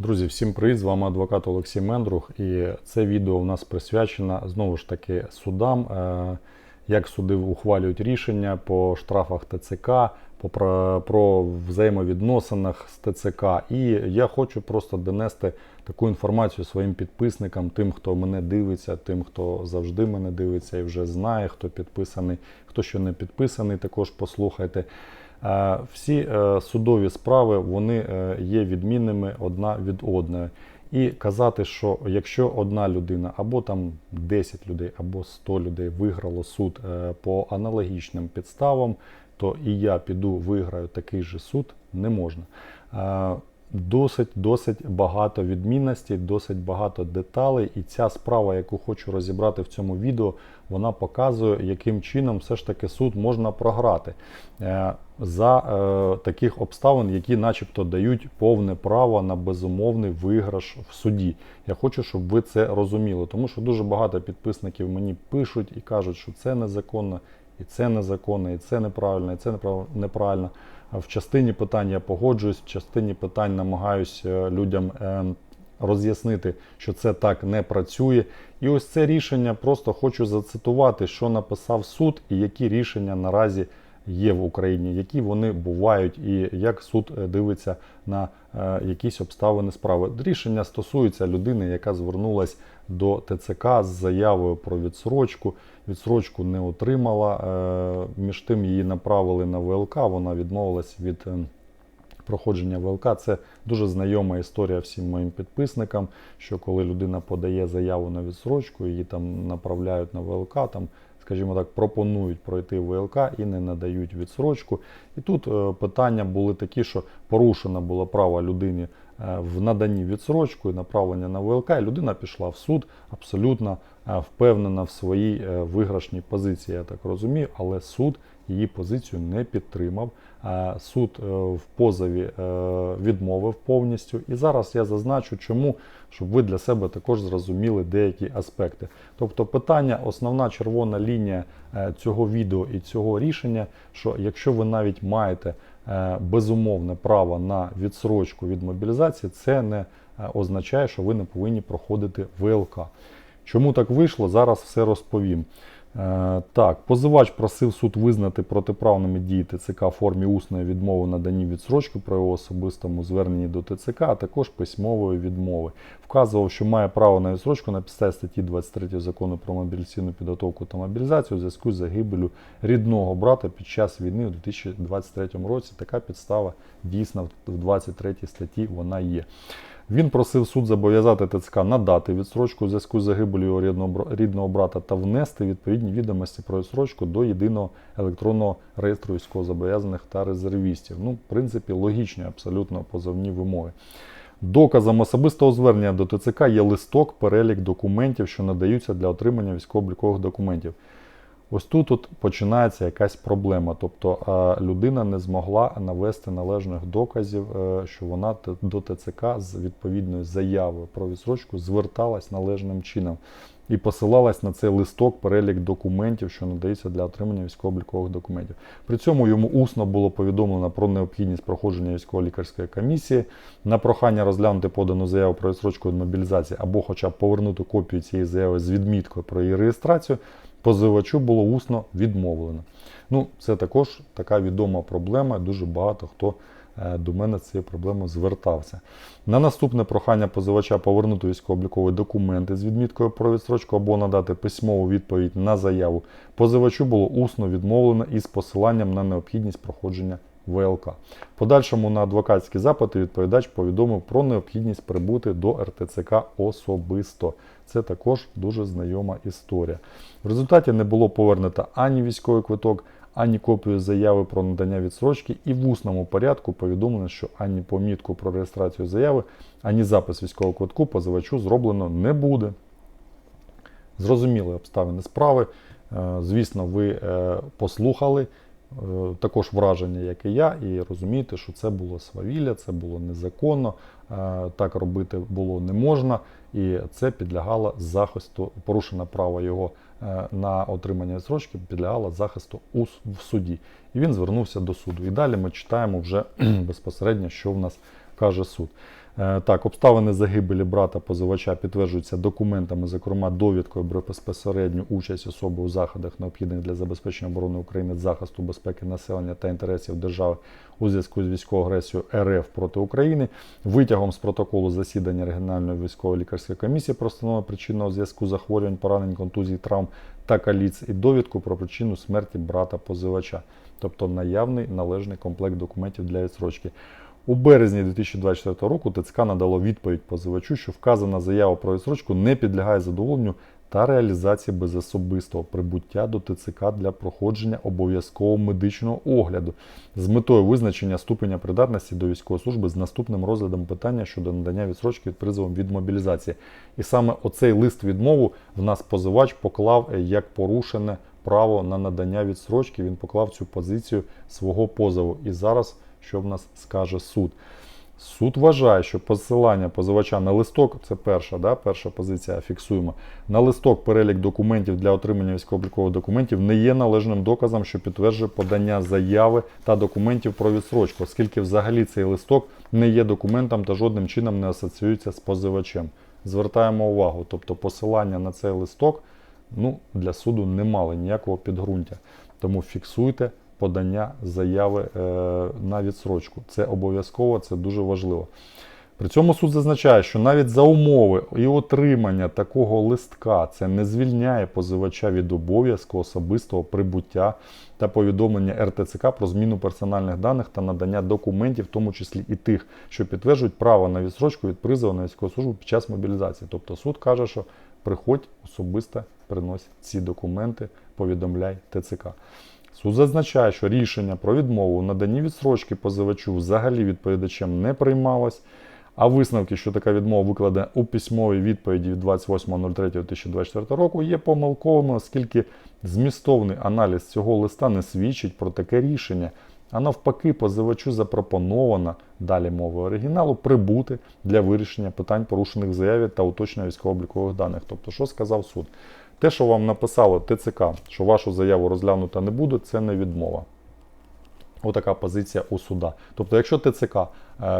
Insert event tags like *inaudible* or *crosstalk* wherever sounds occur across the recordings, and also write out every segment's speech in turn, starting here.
Друзі, всім привіт! З вами адвокат Олексій Мендрух. І це відео у нас присвячено знову ж таки судам, е, як суди ухвалюють рішення по штрафах ТЦК, про, про взаємовідносинах з ТЦК. І я хочу просто донести таку інформацію своїм підписникам, тим, хто мене дивиться, тим, хто завжди мене дивиться і вже знає, хто підписаний, хто ще не підписаний, також послухайте. Е, Всі е, судові справи вони е, є відмінними одна від одної. І казати, що якщо одна людина або там 10 людей, або 100 людей виграло суд по аналогічним підставам, то і я піду виграю такий же суд не можна. Е, Досить досить багато відмінностей, досить багато деталей. І ця справа, яку хочу розібрати в цьому відео, вона показує, яким чином все ж таки суд можна програти е, за е, таких обставин, які, начебто, дають повне право на безумовний виграш в суді. Я хочу, щоб ви це розуміли, тому що дуже багато підписників мені пишуть і кажуть, що це незаконно, і це незаконно, і це неправильно, і це неправ- неправильно. В частині питань я погоджуюсь, в частині питань намагаюся людям е, роз'яснити, що це так не працює. І ось це рішення просто хочу зацитувати, що написав суд і які рішення наразі є в Україні, які вони бувають, і як суд е, дивиться на е, якісь обставини справи. Рішення стосується людини, яка звернулася до ТЦК з заявою про відсрочку. Відсрочку не отримала. е, Між тим її направили на ВЛК. Вона відмовилась від е, проходження ВЛК. Це дуже знайома історія всім моїм підписникам. Що коли людина подає заяву на відсрочку, її там направляють на ВЛК, там, скажімо так, пропонують пройти ВЛК і не надають відсрочку. І тут е, питання були такі, що порушено було право людині е, в наданні відсрочку і направлення на ВЛК, і людина пішла в суд абсолютно е, впевнена в своїй виграшній позиції, я так розумію, але суд її позицію не підтримав. Е, Суд е, в позові е, відмовив повністю. І зараз я зазначу, чому, щоб ви для себе також зрозуміли деякі аспекти. Тобто, питання, основна червона лінія цього відео і цього рішення, що якщо ви навіть маєте безумовне право на відсрочку від мобілізації, це не означає, що ви не повинні проходити ВЛК. Чому так вийшло, зараз все розповім. Е, Так, позивач просив суд визнати протиправними дії ТЦК в формі усної відмови наданні відсрочки про його особистому зверненні до ТЦК, а також письмової відмови. Вказував, що має право на відсрочку на підставі статті 23 закону про мобілізаційну підготовку та мобілізацію у зв'язку з загибелю рідного брата під час війни у 2023 році. Така підстава дійсно в 23 статті вона є. Він просив суд зобов'язати ТЦК надати відсрочку у зв'язку з загибелью його рідного, брата та внести відповідні відомості про відсрочку до єдиного електронного реєстру військовозобов'язаних та резервістів. Ну, в принципі, логічні абсолютно позовні вимоги. Доказом особистого звернення до ТЦК є листок, перелік документів, що надаються для отримання військово-облікових документів. Ось тут от починається якась проблема. Тобто людина не змогла навести належних доказів, е, що вона до ТЦК з відповідною заявою про відсрочку зверталась належним чином і посилалась на цей листок перелік документів, що надаються для отримання військово-облікових документів. При цьому йому усно було повідомлено про необхідність проходження військово-лікарської комісії на прохання розглянути подану заяву про відсрочку від мобілізації або хоча б повернути копію цієї заяви з відміткою про її реєстрацію. Позивачу було усно відмовлено. Ну, це також така відома проблема. Дуже багато хто е, до мене з цією проблемою звертався. На наступне прохання позивача повернути військово-облікові документи з відміткою про відстрочку або надати письмову відповідь на заяву. Позивачу було усно відмовлено із посиланням на необхідність проходження ВЛК. Подальшому на адвокатські запити відповідач повідомив про необхідність прибути до РТЦК особисто. Це також дуже знайома історія. В результаті не було повернуто ані військовий квиток, ані копію заяви про надання відсрочки, і в усному порядку повідомлено, що ані помітку про реєстрацію заяви, ані запис військового квитку позивачу зроблено не буде. Зрозуміли обставини справи. Е, Звісно, ви е, послухали також враження, як і я, і розумієте, що це було свавілля, це було незаконно, е, так робити було не можна, і це підлягало захисту, порушено право його е, на отримання відсрочки, підлягало захисту у в суді. І він звернувся до суду. І далі ми читаємо вже *clears throat* безпосередньо, що в нас каже суд. Е, Так, обставини загибелі брата позивача підтверджуються документами, зокрема довідкою про безпосередню участь особи у заходах, необхідних для забезпечення оборони України, захисту безпеки населення та інтересів держави у зв'язку з військовою агресією РФ проти України, витягом з протоколу засідання регіональної військової лікарської комісії про встановлення причинного зв'язку захворювань, поранень, контузій, травм та каліць і довідку про причину смерті брата позивача, тобто наявний належний комплект документів для відсрочки. У березні 2024 року ТЦК надало відповідь позивачу, що вказана заява про відсрочку не підлягає задоволенню та реалізації без особистого прибуття до ТЦК для проходження обов'язкового медичного огляду з метою визначення ступеня придатності до військової служби з наступним розглядом питання щодо надання відсрочки від призовом від мобілізації. І саме оцей лист відмову в нас позивач поклав е, як порушене право на надання відсрочки. Він поклав цю позицію свого позову. І зараз що в нас скаже суд. Суд вважає, що посилання позивача на листок, це перша, да, перша позиція, фіксуємо. На листок перелік документів для отримання військово-облікових документів не є належним доказом, що підтверджує подання заяви та документів про відсрочку, оскільки взагалі цей листок не є документом та жодним чином не асоціюється з позивачем. Звертаємо увагу, тобто посилання на цей листок ну, для суду не мали ніякого підґрунтя. Тому фіксуйте подання заяви е, на відсрочку. Це обов'язково, це дуже важливо. При цьому суд зазначає, що навіть за умови і отримання такого листка це не звільняє позивача від обов'язку особистого прибуття та повідомлення РТЦК про зміну персональних даних та надання документів, в тому числі і тих, що підтверджують право на відсрочку від призову на військову службу під час мобілізації. Тобто суд каже, що приходь особисто принось ці документи, повідомляй ТЦК. Суд зазначає, що рішення про відмову у наданні відсрочки позивачу взагалі відповідачем не приймалось, а висновки, що така відмова викладена у письмовій відповіді від 28.03.2024 року, є помилковими, оскільки змістовний аналіз цього листа не свідчить про таке рішення. А навпаки, позивачу запропоновано далі мови оригіналу прибути для вирішення питань, порушених в заяві та уточнення військово-облікових даних. Тобто, що сказав суд? Те, що вам написало ТЦК, що вашу заяву розглянута не буде, це не відмова. Отака позиція у суда. Тобто, якщо ТЦК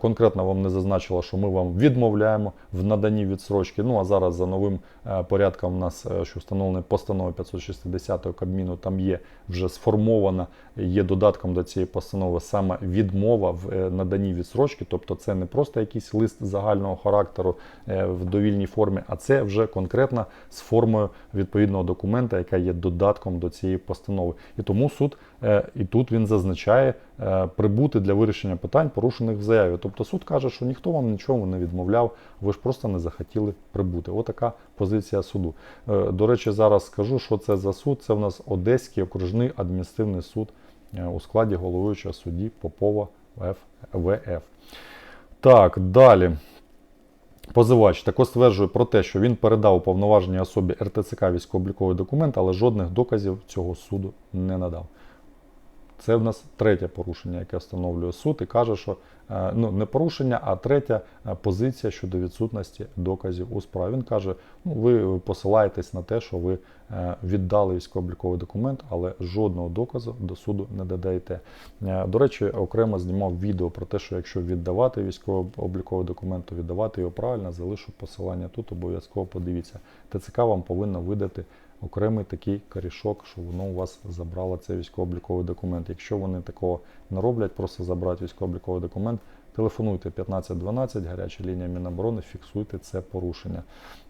конкретно вам не зазначило, що ми вам відмовляємо в наданні відсрочки, ну а зараз за новим е, порядком у нас, е, що встановлений постановою 560 Кабміну, там є вже сформована, є додатком до цієї постанови саме відмова в е, наданні відсрочки, тобто це не просто якийсь лист загального характеру е, в довільній формі, а це вже конкретно з формою відповідного документа, яка є додатком до цієї постанови. І тому суд е, і тут він зазначає е, прибути для вирішення питань, порушених в заяві. Тобто суд каже, що ніхто вам нічого не відмовляв, ви ж просто не захотіли прибути. Отака позиція суду. Е, До речі, зараз скажу, що це за суд. Це в нас Одеський окружний адміністративний суд е, у складі головуючого судді Попова ВФ. Так, далі. Позивач також стверджує про те, що він передав уповноваженій особі РТЦК військово-обліковий документ, але жодних доказів цього суду не надав. Це в нас третє порушення, яке встановлює суд, і каже, що е, ну, не порушення, а третя е, позиція щодо відсутності доказів у справі. Він каже, ну, ви посилаєтесь на те, що ви е, віддали військово-обліковий документ, але жодного доказу до суду не додаєте. До речі, окремо знімав відео про те, що якщо віддавати військово-обліковий документ, то віддавати його правильно, залишу посилання тут, обов'язково подивіться. ТЦК вам повинно видати окремий такий корішок, що воно у вас забрало цей військово-обліковий документ. Якщо вони такого не роблять, просто забрати військово-обліковий документ, телефонуйте 1512, гаряча лінія Міноборони, фіксуйте це порушення.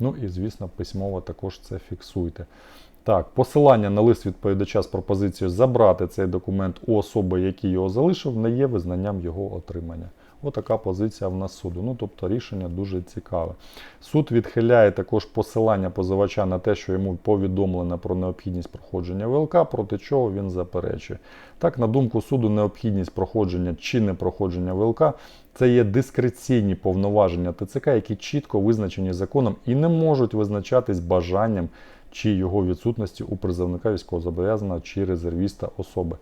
Ну і, звісно, письмово також це фіксуйте. Так, посилання на лист відповідача з пропозицією забрати цей документ у особи, який його залишив, не є визнанням його отримання. Отака позиція в нас суду. Ну, тобто рішення дуже цікаве. Суд відхиляє також посилання позивача на те, що йому повідомлено про необхідність проходження ВЛК, проти чого він заперечує. Так, на думку суду, необхідність проходження чи не проходження ВЛК це є дискреційні повноваження ТЦК, які чітко визначені законом і не можуть визначатись бажанням чи його відсутності у призовника військовозобов'язаного чи резервіста особи.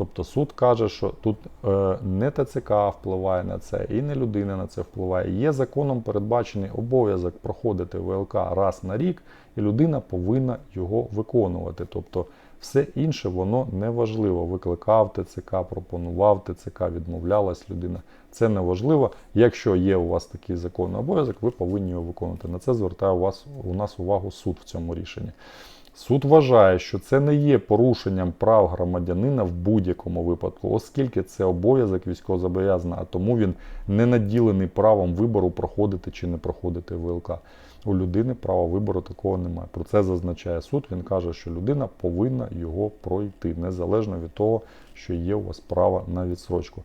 Тобто суд каже, що тут е, не ТЦК впливає на це, і не людина на це впливає. Є законом передбачений обов'язок проходити ВЛК раз на рік, і людина повинна його виконувати. Тобто Все інше воно не важливо. Викликав ТЦК, пропонував ТЦК, відмовлялась людина. Це не важливо. Якщо є у вас такий законний обов'язок, ви повинні його виконувати. На це звертає у вас у нас увагу суд в цьому рішенні. Суд вважає, що це не є порушенням прав громадянина в будь-якому випадку, оскільки це обов'язок військовозобов'язаного, а тому він не наділений правом вибору проходити чи не проходити ВЛК. У людини права вибору такого немає. Про це зазначає суд. Він каже, що людина повинна його пройти, незалежно від того, що є у вас право на відсрочку.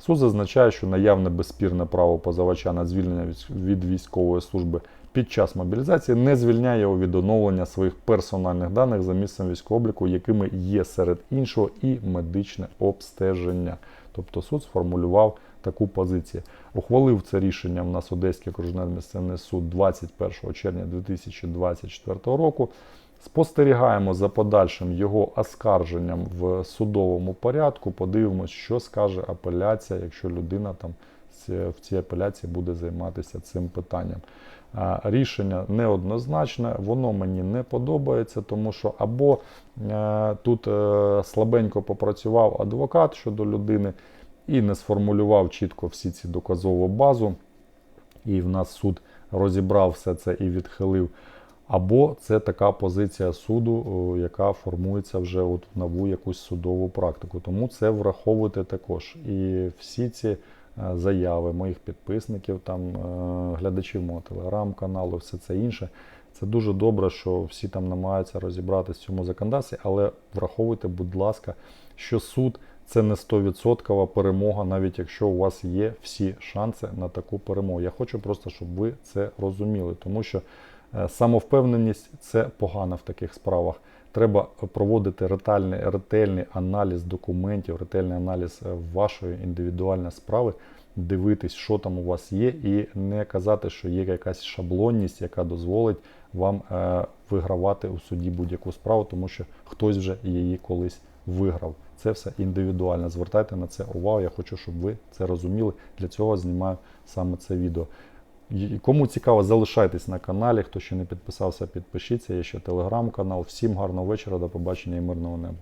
Суд зазначає, що наявне безспірне право позивача на звільнення від- військової служби під час мобілізації не звільняє його від оновлення своїх персональних даних за місцем військового обліку, якими є серед іншого і медичне обстеження. Тобто суд сформулював таку позицію. Ухвалив це рішення в нас Одеський окружний адміністративний суд 21 червня 2024 року. Спостерігаємо за подальшим його оскарженням в судовому порядку. Подивимось, що скаже апеляція, якщо людина там в цій апеляції буде займатися цим питанням. Рішення неоднозначне, воно мені не подобається, тому що або е, тут е, слабенько попрацював адвокат щодо людини і не сформулював чітко всі ці доказову базу, і в нас суд розібрав все це і відхилив. Або це така позиція суду, яка формується вже от в нову якусь судову практику. Тому це враховуйте також. І всі ці е, заяви моїх підписників, там е, глядачів мого телеграм-каналу, все це інше. Це дуже добре, що всі там намагаються розібратися в цьому законодавстві, але враховуйте, будь ласка, що суд це не 100% перемога, навіть якщо у вас є всі шанси на таку перемогу. Я хочу просто, щоб ви це розуміли, тому що е, самовпевненість це погано в таких справах. Треба проводити ретельний, ретельний аналіз документів, ретельний аналіз е, вашої індивідуальної справи, дивитись, що там у вас є, і не казати, що є якась шаблонність, яка дозволить вам е, вигравати у суді будь-яку справу, тому що хтось вже її колись виграв. Це все індивідуально. Звертайте на це увагу. Я хочу, щоб ви це розуміли. Для цього знімаю саме це відео. Кому цікаво, залишайтесь на каналі. Хто ще не підписався, підпишіться. Є ще телеграм-канал. Всім гарного вечора, до побачення і мирного неба.